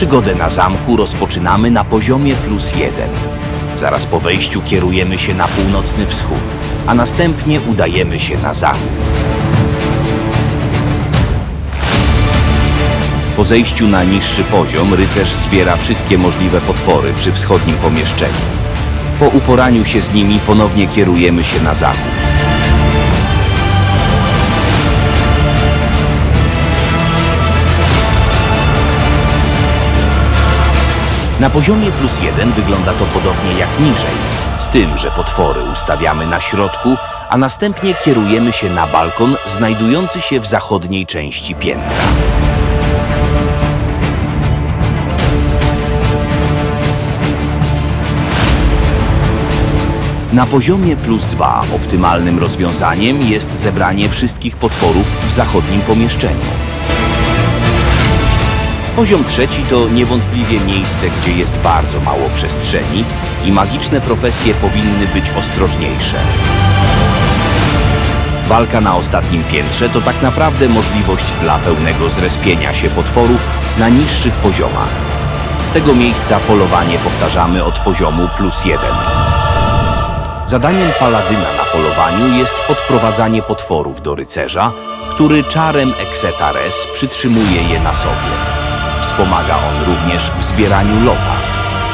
Przygodę na zamku rozpoczynamy na poziomie plus jeden. Zaraz po wejściu kierujemy się na północny wschód, a następnie udajemy się na zachód. Po zejściu na niższy poziom rycerz zbiera wszystkie możliwe potwory przy wschodnim pomieszczeniu. Po uporaniu się z nimi ponownie kierujemy się na zachód. Na poziomie plus jeden wygląda to podobnie jak niżej, z tym, że potwory ustawiamy na środku, a następnie kierujemy się na balkon znajdujący się w zachodniej części piętra. Na poziomie plus 2 optymalnym rozwiązaniem jest zebranie wszystkich potworów w zachodnim pomieszczeniu. Poziom trzeci to niewątpliwie miejsce, gdzie jest bardzo mało przestrzeni i magiczne profesje powinny być ostrożniejsze. Walka na ostatnim piętrze to tak naprawdę możliwość dla pełnego zrespienia się potworów na niższych poziomach. Z tego miejsca polowanie powtarzamy od poziomu plus jeden. Zadaniem paladyna na polowaniu jest podprowadzanie potworów do rycerza, który czarem Exetares przytrzymuje je na sobie. Wspomaga on również w zbieraniu lota.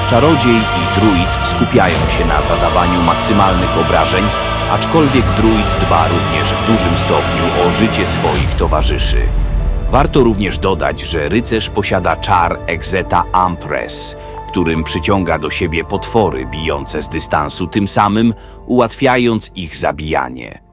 Czarodziej i druid skupiają się na zadawaniu maksymalnych obrażeń, aczkolwiek druid dba również w dużym stopniu o życie swoich towarzyszy. Warto również dodać, że rycerz posiada czar Exeta Ampres, którym przyciąga do siebie potwory bijące z dystansu, tym samym ułatwiając ich zabijanie.